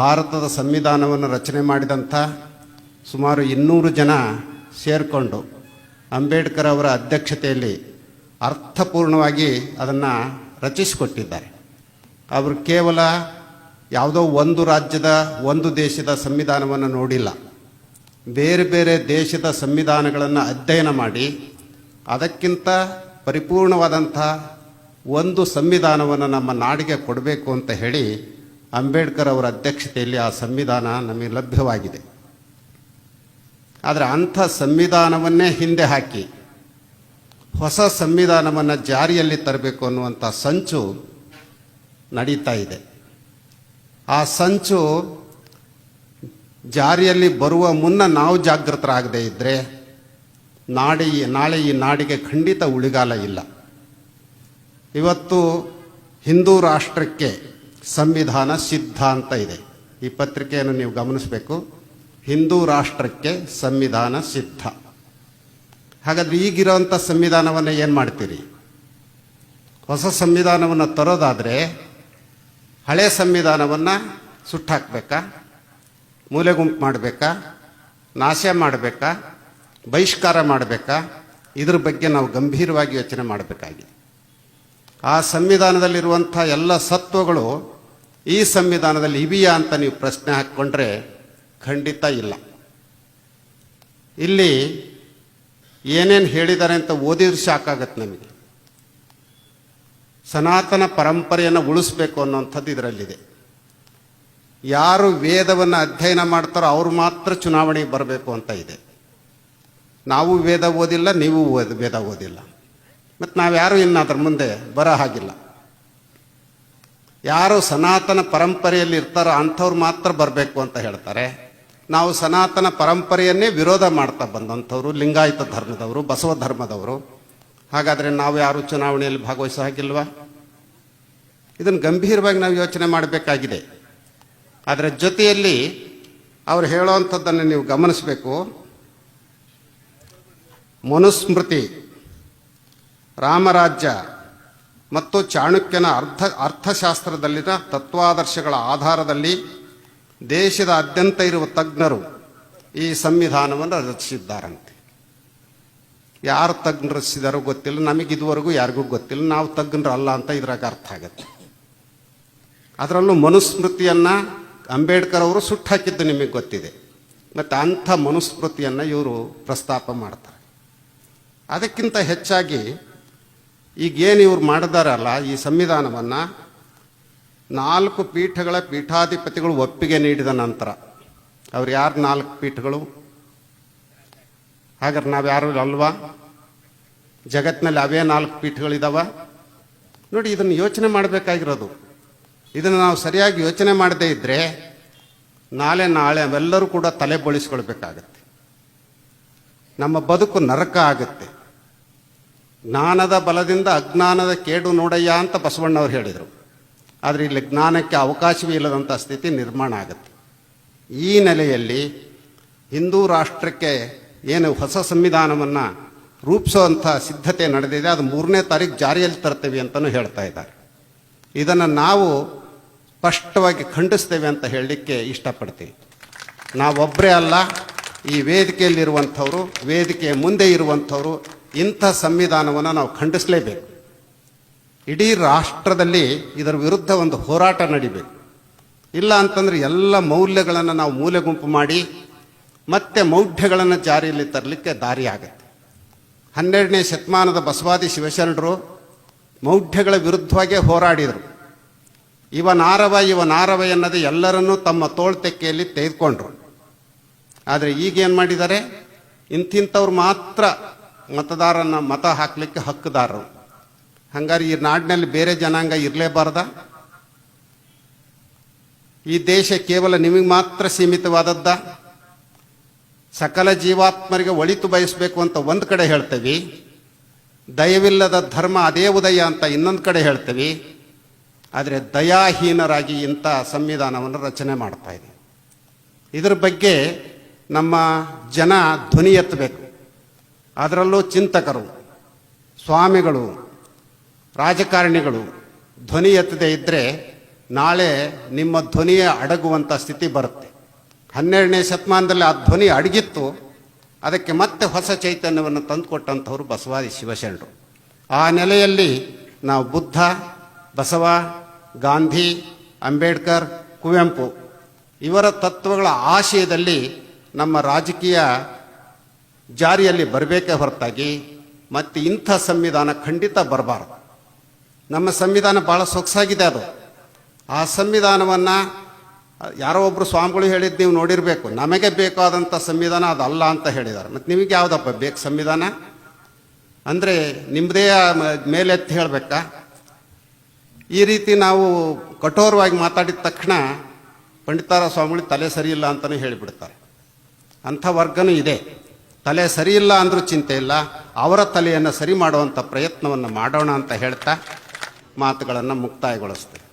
ಭಾರತದ ಸಂವಿಧಾನವನ್ನು ರಚನೆ ಮಾಡಿದಂಥ ಸುಮಾರು ಇನ್ನೂರು ಜನ ಸೇರಿಕೊಂಡು ಅಂಬೇಡ್ಕರ್ ಅವರ ಅಧ್ಯಕ್ಷತೆಯಲ್ಲಿ ಅರ್ಥಪೂರ್ಣವಾಗಿ ಅದನ್ನು ರಚಿಸಿಕೊಟ್ಟಿದ್ದಾರೆ. ಅವರು ಕೇವಲ ಯಾವುದೋ ಒಂದು ರಾಜ್ಯದ ಒಂದು ದೇಶದ ಸಂವಿಧಾನವನ್ನು ನೋಡಿಲ್ಲ. ಬೇರೆ ಬೇರೆ ದೇಶದ ಸಂವಿಧಾನಗಳನ್ನು ಅಧ್ಯಯನ ಮಾಡಿ ಅದಕ್ಕಿಂತ ಪರಿಪೂರ್ಣವಾದಂಥ ಒಂದು ಸಂವಿಧಾನವನ್ನು ನಮ್ಮ ನಾಡಿಗೆ ಕೊಡಬೇಕು ಅಂತ ಹೇಳಿ ಅಂಬೇಡ್ಕರ್ ಅವರ ಅಧ್ಯಕ್ಷತೆಯಲ್ಲಿ ಆ ಸಂವಿಧಾನ ನಮಗೆ ಲಭ್ಯವಾಗಿದೆ. ಆದರೆ ಅಂಥ ಸಂವಿಧಾನವನ್ನೇ ಹಿಂದೆ ಹಾಕಿ, ಹೊಸ ಸಂವಿಧಾನವನ್ನು ಜಾರಿಯಲ್ಲಿ ತರಬೇಕು ಅನ್ನುವಂಥ ಸಂಚು ನಡೀತಾ ಇದೆ. ಆ ಸಂಚು ಜಾರಿಯಲ್ಲಿ ಬರುವ ಮುನ್ನ ನಾವು ಜಾಗೃತರಾಗದೇ ಇದ್ದರೆ ನಾಡಿ, ನಾಳೆ ಈ ನಾಡಿಗೆ ಖಂಡಿತ ಉಳಿಗಾಲ ಇಲ್ಲ. ಇವತ್ತು ಹಿಂದೂ ರಾಷ್ಟ್ರಕ್ಕೆ ಸಂವಿಧಾನ ಸಿದ್ಧ ಅಂತ ಇದೆ. ಈ ಪತ್ರಿಕೆಯನ್ನು ನೀವು ಗಮನಿಸಬೇಕು. ಹಿಂದೂ ರಾಷ್ಟ್ರಕ್ಕೆ ಸಂವಿಧಾನ ಸಿದ್ಧ. ಹಾಗಾದ್ರೆ ಈಗಿರೋಂಥ ಸಂವಿಧಾನವನ್ನು ಏನು ಮಾಡ್ತೀರಿ? ಹೊಸ ಸಂವಿಧಾನವನ್ನು ತರೋದಾದರೆ ಹಳೆ ಸಂವಿಧಾನವನ್ನು ಸುಟ್ಟಾಕಬೇಕಾ? ಮೂಲೆ ಗುಂಪು ಮಾಡಬೇಕಾ? ನಾಶ ಮಾಡಬೇಕಾ? ಬಹಿಷ್ಕಾರ ಮಾಡಬೇಕಾ? ಇದ್ರ ಬಗ್ಗೆ ನಾವು ಗಂಭೀರವಾಗಿ ಯೋಚನೆ ಮಾಡಬೇಕಾಗಿದೆ. ಆ ಸಂವಿಧಾನದಲ್ಲಿರುವಂಥ ಎಲ್ಲ ಸತ್ವಗಳು ಈ ಸಂವಿಧಾನದಲ್ಲಿ ಇವೆಯಾ ಅಂತ ನೀವು ಪ್ರಶ್ನೆ ಹಾಕ್ಕೊಂಡ್ರೆ ಖಂಡಿತ ಇಲ್ಲ. ಇಲ್ಲಿ ಏನೇನು ಹೇಳಿದ್ದಾರೆ ಅಂತ ಓದಿದ್ರೆ ಸಾಕಾಗತ್ತೆ ನಮಗೆ. ಸನಾತನ ಪರಂಪರೆಯನ್ನು ಉಳಿಸ್ಬೇಕು ಅನ್ನೋಂಥದ್ದು ಇದರಲ್ಲಿದೆ. ಯಾರು ವೇದವನ್ನು ಅಧ್ಯಯನ ಮಾಡ್ತಾರೋ ಅವರು ಮಾತ್ರ ಚುನಾವಣೆಗೆ ಬರಬೇಕು ಅಂತ ಇದೆ. ನಾವು ವೇದ ಓದಿಲ್ಲ, ನೀವು ವೇದ ಓದಿಲ್ಲ. ಮತ್ತು ನಾವ್ಯಾರು ಇನ್ನು ಅದ್ರ ಮುಂದೆ ಬರೋ ಹಾಗಿಲ್ಲ. ಯಾರು ಸನಾತನ ಪರಂಪರೆಯಲ್ಲಿ ಇರ್ತಾರೋ ಅಂಥವ್ರು ಮಾತ್ರ ಬರಬೇಕು ಅಂತ ಹೇಳ್ತಾರೆ. ನಾವು ಸನಾತನ ಪರಂಪರೆಯನ್ನೇ ವಿರೋಧ ಮಾಡ್ತಾ ಬಂದಂಥವ್ರು, ಲಿಂಗಾಯತ ಧರ್ಮದವರು, ಬಸವ ಧರ್ಮದವರು. ಹಾಗಾದರೆ ನಾವು ಯಾರು ಚುನಾವಣೆಯಲ್ಲಿ ಭಾಗವಹಿಸೋ ಹಾಗಿಲ್ವಾ? ಇದನ್ನು ಗಂಭೀರವಾಗಿ ನಾವು ಯೋಚನೆ ಮಾಡಬೇಕಾಗಿದೆ. ಅದರ ಜೊತೆಯಲ್ಲಿ ಅವ್ರು ಹೇಳೋವಂಥದ್ದನ್ನು ನೀವು ಗಮನಿಸಬೇಕು. ಮನುಸ್ಮೃತಿ ರಾಮರಾಜ್ಯ ಮತ್ತು ಚಾಣಕ್ಯನ ಅರ್ಥ, ಅರ್ಥಶಾಸ್ತ್ರದಲ್ಲಿನ ತತ್ವಾದರ್ಶಗಳ ಆಧಾರದಲ್ಲಿ ದೇಶದ ಅತ್ಯಂತ ಇರುವ ತಜ್ಞರು ಈ ಸಂವಿಧಾನವನ್ನು ರಚಿಸಿದ್ದಾರಂತೆ. ಯಾರು ತಜ್ಞರು ರಚಿಸಿದಾರೋ ಗೊತ್ತಿಲ್ಲ ನಮಗೆ ಇದುವರೆಗೂ ಯಾರಿಗೂ ಗೊತ್ತಿಲ್ಲ, ನಾವು ತಜ್ಞರು ಅಲ್ಲ ಅಂತ ಇದ್ರಾಗ ಅರ್ಥ ಆಗತ್ತೆ. ಅದರಲ್ಲೂ ಮನುಸ್ಮೃತಿಯನ್ನು ಅಂಬೇಡ್ಕರ್ ಅವರು ಸುಟ್ಟು ಹಾಕಿದ್ದು ನಿಮಗೆ ಗೊತ್ತಿದೆ. ಮತ್ತು ಅಂಥ ಮನುಸ್ಮೃತಿಯನ್ನು ಇವರು ಪ್ರಸ್ತಾಪ ಮಾಡ್ತಾರೆ. ಅದಕ್ಕಿಂತ ಹೆಚ್ಚಾಗಿ ಈಗೇನು ಇವ್ರು ಮಾಡಿದಾರಲ್ಲ ಈ ಸಂವಿಧಾನವನ್ನು ನಾಲ್ಕು ಪೀಠಗಳ ಪೀಠಾಧಿಪತಿಗಳು ಒಪ್ಪಿಗೆ ನೀಡಿದ ನಂತರ, ಅವ್ರು ಯಾರು ನಾಲ್ಕು ಪೀಠಗಳು? ಹಾಗಾದ್ರೆ ನಾವು ಯಾರು ಅಲ್ವಾ? ಜಗತ್ತಿನಲ್ಲಿ ಅವೇ ನಾಲ್ಕು ಪೀಠಗಳಿದಾವ? ನೋಡಿ, ಇದನ್ನು ಯೋಚನೆ ಮಾಡಬೇಕಾಗಿರೋದು. ಇದನ್ನು ನಾವು ಸರಿಯಾಗಿ ಯೋಚನೆ ಮಾಡದೇ ಇದ್ದರೆ ನಾಳೆ ನಾಳೆ ಅವೆಲ್ಲರೂ ಕೂಡ ತಲೆ ಬಳಸ್ಕೊಳ್ಬೇಕಾಗತ್ತೆ. ನಮ್ಮ ಬದುಕು ನರಕ ಆಗುತ್ತೆ. ಜ್ಞಾನದ ಬಲದಿಂದ ಅಜ್ಞಾನದ ಕೇಡು ನೋಡಯ್ಯ ಅಂತ ಬಸವಣ್ಣವ್ರು ಹೇಳಿದರು. ಆದರೆ ಇಲ್ಲಿ ಜ್ಞಾನಕ್ಕೆ ಅವಕಾಶವೇ ಇಲ್ಲದಂಥ ಸ್ಥಿತಿ ನಿರ್ಮಾಣ ಆಗುತ್ತೆ. ಈ ನೆಲೆಯಲ್ಲಿ ಹಿಂದೂ ರಾಷ್ಟ್ರಕ್ಕೆ ಏನು ಹೊಸ ಸಂವಿಧಾನವನ್ನು ರೂಪಿಸುವಂಥ ಸಿದ್ಧತೆ ನಡೆದಿದೆ, ಅದು ಮೂರನೇ ತಾರೀಕು ಜಾರಿಯಲ್ಲಿ ತರ್ತೇವೆ ಅಂತಲೂ ಹೇಳ್ತಾ ಇದ್ದಾರೆ. ಇದನ್ನು ನಾವು ಸ್ಪಷ್ಟವಾಗಿ ಖಂಡಿಸ್ತೇವೆ ಅಂತ ಹೇಳಲಿಕ್ಕೆ ಇಷ್ಟಪಡ್ತೀವಿ ನಾವೊಬ್ಬರೇ ಅಲ್ಲ, ಈ ವೇದಿಕೆಯಲ್ಲಿರುವಂಥವರು, ವೇದಿಕೆಯ ಮುಂದೆ ಇರುವಂಥವರು ಇಂಥ ಸಂವಿಧಾನವನ್ನು ನಾವು ಖಂಡಿಸಲೇಬೇಕು. ಇಡೀ ರಾಷ್ಟ್ರದಲ್ಲಿ ಇದರ ವಿರುದ್ಧ ಒಂದು ಹೋರಾಟ ನಡಿಬೇಕು. ಇಲ್ಲ ಅಂತಂದ್ರೆ ಎಲ್ಲ ಮೌಲ್ಯಗಳನ್ನು ನಾವು ಮೂಲೆ ಗುಂಪು ಮಾಡಿ ಮತ್ತೆ ಮೌಢ್ಯಗಳನ್ನು ಜಾರಿಯಲ್ಲಿ ತರಲಿಕ್ಕೆ ದಾರಿ ಆಗುತ್ತೆ. ಹನ್ನೆರಡನೇ ಶತಮಾನದ ಬಸವಾದಿ ಶಿವಶರಣರು ಮೌಢ್ಯಗಳ ವಿರುದ್ಧವಾಗೇ ಹೋರಾಡಿದರು. ಇವನಾರವ ಇವನಾರವ ಎನ್ನದೆ ಎಲ್ಲರನ್ನೂ ತಮ್ಮ ತೋಳ್ತೆಕ್ಕೆಯಲ್ಲಿ ತೆಗೆದುಕೊಂಡ್ರು. ಆದರೆ ಈಗೇನು ಮಾಡಿದ್ದಾರೆ? ಇಂತಿಂಥವ್ರು ಮಾತ್ರ ಮತದಾರನ ಮತ ಹಾಕಲಿಕ್ಕೆ ಹಕ್ಕುದಾರರು. ಹಂಗಾರೆ ಈ ನಾಡಿನಲ್ಲಿ ಬೇರೆ ಜನಾಂಗ ಇರಲೇಬಾರ್ದ? ಈ ದೇಶ ಕೇವಲ ನಿಮಗೆ ಮಾತ್ರ ಸೀಮಿತವಾದದ್ದ? ಸಕಲ ಜೀವಾತ್ಮರಿಗೆ ಒಳಿತು ಬಯಸಬೇಕು ಅಂತ ಒಂದು ಕಡೆ ಹೇಳ್ತೇವೆ. ದಯವಿಲ್ಲದ ಧರ್ಮ ಅದೇ ಉದಯ ಅಂತ ಇನ್ನೊಂದು ಕಡೆ ಹೇಳ್ತೇವೆ. ಆದರೆ ದಯಾಹೀನರಾಗಿ ಇಂಥ ಸಂವಿಧಾನವನ್ನು ರಚನೆ ಮಾಡ್ತಾ ಇದೆ. ಇದರ ಬಗ್ಗೆ ನಮ್ಮ ಜನ ಧ್ವನಿ ಎತ್ತಬೇಕು ಅದರಲ್ಲೂ ಚಿಂತಕರು, ಸ್ವಾಮಿಗಳು, ರಾಜಕಾರಣಿಗಳು, ಧ್ವನಿ ಎತ್ತದೆ ಇದ್ದರೆ ನಾಳೆ ನಿಮ್ಮ ಧ್ವನಿಯ ಅಡಗುವಂಥ ಸ್ಥಿತಿ ಬರುತ್ತೆ. ಹನ್ನೆರಡನೇ ಶತಮಾನದಲ್ಲಿ ಆ ಧ್ವನಿ ಅಡಗಿತ್ತು, ಅದಕ್ಕೆ ಮತ್ತೆ ಹೊಸ ಚೈತನ್ಯವನ್ನು ತಂದುಕೊಟ್ಟಂಥವ್ರು ಬಸವಾದಿ ಶಿವಶರಣರು ಆ ನೆಲೆಯಲ್ಲಿ ನಾವು ಬುದ್ಧ, ಬಸವ, ಗಾಂಧಿ, ಅಂಬೇಡ್ಕರ್, ಕುವೆಂಪು ಇವರ ತತ್ವಗಳ ಆಶಯದಲ್ಲಿ ನಮ್ಮ ರಾಜಕೀಯ ಜಾರಿಯಲ್ಲಿ ಬರಬೇಕೇ ಹೊರತಾಗಿ ಮತ್ತು ಇಂಥ ಸಂವಿಧಾನ ಖಂಡಿತ ಬರಬಾರದು. ನಮ್ಮ ಸಂವಿಧಾನ ಭಾಳ ಸೊಗಸಾಗಿದೆ ಅದು. ಆ ಸಂವಿಧಾನವನ್ನು ಯಾರೋ ಒಬ್ಬರು ಸ್ವಾಮಿಗಳು ಹೇಳಿದ್ದು ನೀವು ನೋಡಿರಬೇಕು. ನಮಗೆ ಬೇಕಾದಂಥ ಸಂವಿಧಾನ ಅದಲ್ಲ ಅಂತ ಹೇಳಿದ್ದಾರೆ. ಮತ್ತು ನಿಮಗೆ ಯಾವುದಪ್ಪ ಬೇಕು ಸಂವಿಧಾನ? ಅಂದರೆ ನಿಮ್ಮದೇ ಮೇಲೆತ್ತಿ ಹೇಳಬೇಕಾ? ಈ ರೀತಿ ನಾವು ಕಠೋರವಾಗಿ ಮಾತಾಡಿದ ತಕ್ಷಣ ಪಂಡಿತಾರ ಸ್ವಾಮಿಗಳು ತಲೆ ಸರಿಯಿಲ್ಲ ಅಂತಲೇ ಹೇಳಿಬಿಡ್ತಾರೆ. ಅಂಥ ವರ್ಗನೂ ಇದೆ. ತಲೆ ಸರಿಯಿಲ್ಲ ಅಂದರೂ ಚಿಂತೆ ಇಲ್ಲ, ಅವರ ತಲೆಯನ್ನು ಸರಿ ಮಾಡುವಂಥ ಪ್ರಯತ್ನವನ್ನು ಮಾಡೋಣ ಅಂತ ಹೇಳ್ತಾ ಮಾತುಗಳನ್ನು ಮುಕ್ತಾಯಗೊಳಿಸ್ತೇವೆ